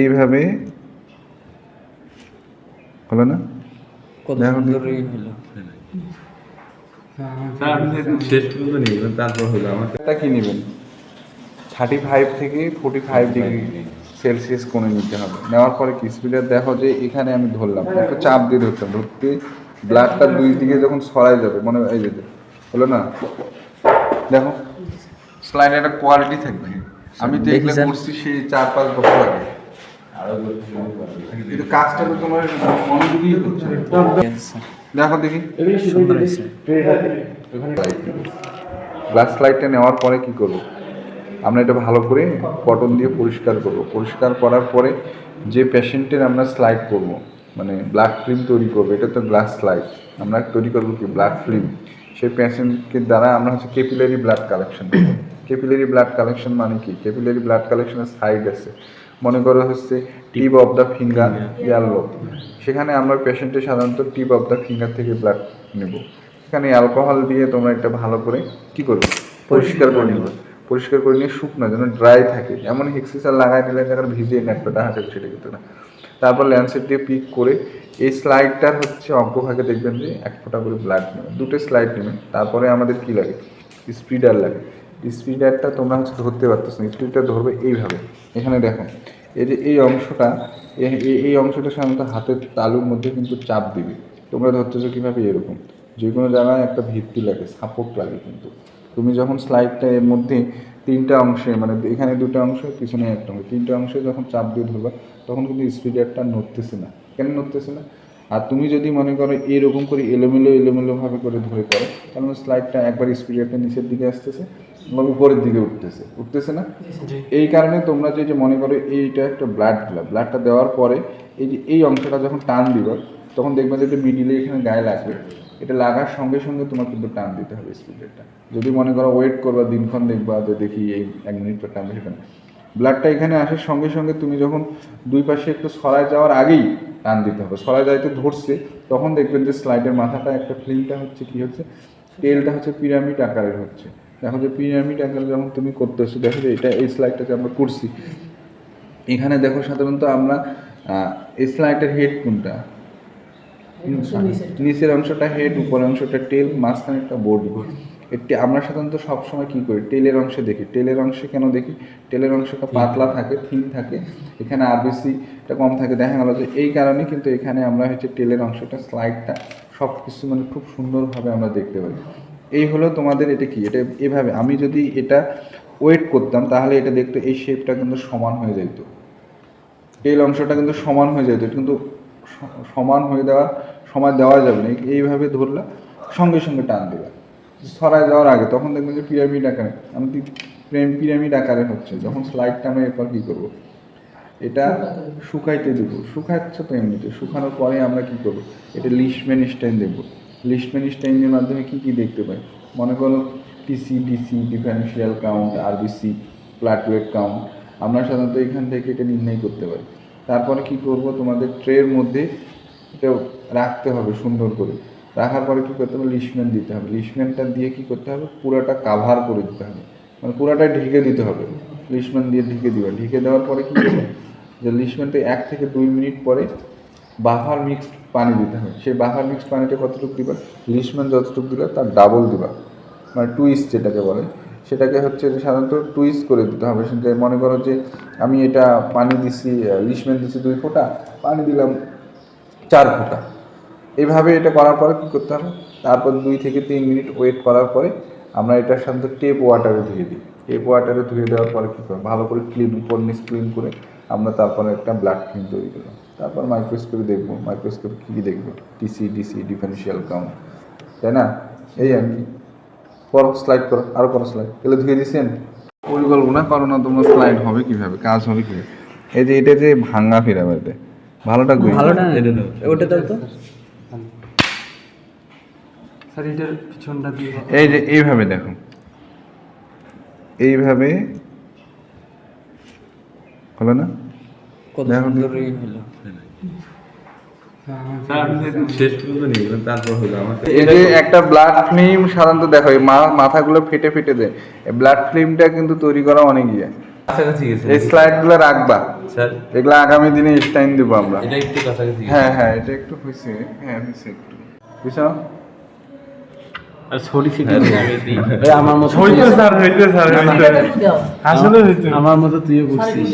এইভাবে হলো না? কি নেবেন? থার্টি ফাইভ থেকে ফোর্টি ফাইভ ডিগ্রি সেলসিয়াস কোণে নিতে হবে। নেওয়ার পরে কি? স্পিডার দেখো যে এখানে আমি ধরলাম। একটু চাপ দিয়ে ধরতাম ধরতে ব্লাডটা দুই দিকে যখন সরাই যাবে মনে এই যে যে, হলো না? দেখো স্লাইডের একটা কোয়ালিটি থাকবে। আমি তো এগুলো করছি সেই চার পাঁচ বছর আগে। কিন্তু কাজটা তো তোমার মনোযোগই হচ্ছে। দেখো দেখি। সুন্দর গ্লাস স্লাইডটা নেওয়ার পরে কি করব? আমরা এটা ভালো করে কটন দিয়ে পরিষ্কার করব। পরিষ্কার করার পরে যে পেশেন্টের আমরা স্লাইড করব মানে ব্লাড ফিল্ম তৈরি করব এটা তো গ্লাস স্লাইড আমরা তৈরি করব কি? ব্ল্যাক ফিল্ম সেই পেশেন্টকে দ্বারা আমরা হচ্ছে কেপিলারি ব্লাড কালেকশন করব। কেপিলারি ব্লাড কালেকশন মানে কি? কেপিলারি ব্লাড কালেকশনের সাইড আছে। মনে করো হচ্ছে টিপ অফ দ্য ফিঙ্গার ইয়ালো সেখানে আমরা পেশেন্টের সাধারণত টিপ অফ দ্য ফিঙ্গার থেকে ব্লাড নেব। সেখানে অ্যালকোহল দিয়ে তোমরা একটা ভালো করে কি করবে? পরিষ্কার করে নেবে। পরিষ্কার করে নিয়ে শুকনো যেন ড্রাই থাকে। এমন হেক্সিসার লাগাই দিলে যেন ভিজিয়ে নেটটা হাতে সেটা কিন্তু না। তারপর ল্যান্সেট দিয়ে পিক করে এই স্লাইডটার হচ্ছে অগ্রভাগে দেখবেন যে এক ফোঁটা করে ব্লাড নেবেন দুটো স্লাইড নেবেন। তারপরে আমাদের কি লাগে? স্পিডার লাগে। স্পিডারটা তোমরা হচ্ছে ধরতে পারতেছ না স্পিডার ধরবে এইভাবে। এখানে দেখো, এই যে এই অংশটা এই অংশটা সাধারণত হাতের তালুর মধ্যে কিন্তু চাপ দিবে। তোমরা ধরতেছো কীভাবে এরকম? যে কোনো জায়গায় একটা ভিত্তি লাগে সাপোর্ট লাগে কিন্তু। তুমি যখন স্লাইডটা এর মধ্যে তিনটা অংশে মানে এখানে দুটো অংশ, পিছনে একটা অংশ, তিনটা অংশে যখন চাপ দিয়ে ধরবা, তখন কিন্তু স্পিডারটা নড়তেছে না। কেন নড়তেছে না? আর তুমি যদি মনে করো এরকম করে এলোমেলো এলোমেলোভাবে করে ধরে করো, তাহলে স্লাইডটা একবার স্পিডারটা নিচের দিকে আসতেছে উপরের দিকে উঠতেছে। উঠতেছে না? এই কারণে তোমরা যে যে মনে করো এইটা একটা ব্লাড দিলা ব্লাডটা দেওয়ার পরে এই যে এই অংশটা যখন টান দিবা তখন দেখবে যে মিডিলে এখানে গায়ে লাগবে। এটা লাগার সঙ্গে সঙ্গে তোমার কিন্তু টান দিতে হবে স্পিডেরটা যদি মনে করো ওয়েট করবা দিনক্ষণ দেখবা যে দেখি এই এক মিনিট পর টান সেখানে ব্লাডটা এখানে আসার সঙ্গে সঙ্গে তুমি যখন দুই পাশে একটু সরায় যাওয়ার আগেই টান দিতে হবে। সরায় যাইতে ধরছে তখন দেখবেন যে স্লাইডের মাথাটা একটা ফিল্মটা হচ্ছে কি হচ্ছে? তেলটা হচ্ছে পিরামিড আকারের হচ্ছে। দেখো যে পিরামিড আকারে যখন তুমি করতেছো দেখো যে এটা এই স্লাইডটাকে আমরা করছি। এখানে দেখো সাধারণত আমরা এই স্লাইডের হেড কোনটা? নিচের। অংশটা হেড উপরের অংশটা টেল মাঝখানে একটা বডি একটি আমরা সাধারণত সবসময় কি করি? টেলের অংশে দেখি। টেলের অংশে কেন দেখি? টেলের অংশটা পাতলা থাকে। থিন থাকে। এখানে আরবিসিটা কম থাকে। দেখা গেল যে এই কারণে কিন্তু এখানে আমরা হচ্ছে টেলের অংশটা স্লাইডটা সব কিছু মানে খুব সুন্দরভাবে আমরা দেখতে পাই এই হলো তোমাদের এটা কি? এটা এভাবে, আমি যদি এটা ওয়েট করতাম, তাহলে এটা দেখতে এই শেপটা কিন্তু সমান হয়ে যেত টেল অংশটা কিন্তু সমান হয়ে যেত কিন্তু সমান হয়ে দেওয়ার, সময় দেওয়া যাবে না। এইভাবে ধরলে সঙ্গে সঙ্গে টান দেবে। সরায় যাওয়ার আগে তখন দেখবেন যে পিরামিড আকারে, আমি প্রেম পিরামিড আকারে হচ্ছে, যখন স্লাইডটা আমি এরপর কী করব? এটা শুকাইতে দেবো। শুকাচ্ছে তো এমনিতে, শুকানোর পরে আমরা কি করব? এটা লিস্টম্যান স্টাইন দেখব লিস্টম্যান স্টাইনের মাধ্যমে কি কি দেখতে পাই? মনে করো TC DC differential count RBC platelet count আমরা সাধারণত এখান থেকে এটা নির্ণয় করতে পারি। তারপরে কি করব? তোমাদের ট্রের মধ্যে এটা রাখতে হবে সুন্দর করে। রাখার পরে কী করতে হবে? লিস্টম্যান দিতে হবে। লিস্টম্যানটা দিয়ে কি করতে হবে? পুরোটা কাভার করে দিতে হবে। মানে পুরোটা ঢেকে দিতে হবে। লিস্টম্যান দিয়ে ঢেকে দিবে। ঢেকে দেওয়ার পরে কী করবে? যে লিস্টম্যানটা এক থেকে দুই মিনিট পরে বাফার মিক্সড পানি দিতে হবে সেই বাফার মিক্সড পানিটা কতটুকু দিবা? লিস্টম্যান যতটুকু দিলে তার ডাবল দিবা। মানে টুইস্ট যেটাকে বলে। সেটাকে হচ্ছে সাধারণত টুইস্ট করে দিতে হবে। সেটা মনে করো যে আমি এটা পানি দিছি লিস্টম্যান দিছি দুই ফোঁটা, পানি দিলাম চার ফোঁটা। এভাবে এটা করার পরে কী করতে হবে? তারপর দুই থেকে তিন মিনিট ওয়েট করার পরে আমরা এটা সাধারণত টেপ ওয়াটারে ধুয়ে দিই। টেপ ওয়াটারে ধুয়ে দেওয়ার পরে কী করব? ভালো করে ক্লিন উপর নিচ ক্লিন করে আমরা তারপরে একটা ব্লাড ফিল্ম তৈরি করলাম। তারপর মাইক্রোস্কোপে দেখব মাইক্রোস্কোপে কী কী দেখব? টিসি ডিসি ডিফারেন্সিয়াল কাউন্ট তাই না? এই আর কি। করো স্লাইড করো আরও করো স্লাইড এগুলো ধুয়ে দিয়েছেন পরিকল্পনা করো না তোমার স্লাইড হবে কীভাবে কাজ হবে কীভাবে। এই যে এটা যে ভাঙ্গা ফেরা বাড়িতে ভালোটা গুই ভালোটা এটা। ওটা দাও তো। স্যার এটার পিছনটা দিয়ে এই যে এইভাবে দেখো। এইভাবে হলো না? কত দেখো। হলো না, আপনি একদম শেষ পর্যন্ত নিবেন তারপর হলো আমার একটা ব্লাড ফিল্ম সাধারণত দেখো মাথাগুলো ফেটে ফেটে দেয় ব্লাড ফিল্মটা কিন্তু তৈরি করা অনেক ইয়ে কাছাকাছি গেছে এই রাখবা এগুলো আগামী দিনে স্টাইন দেবো আমরা এটা একটু হ্যাঁ হ্যাঁ এটা একটু হয়েছে হ্যাঁ হয়েছে একটু বুঝছ হ্যাঁ, আমার মতো হইতে স্যার হইতে স্যার হইতে আসলে হইতে আমার মতো তুইও করছিস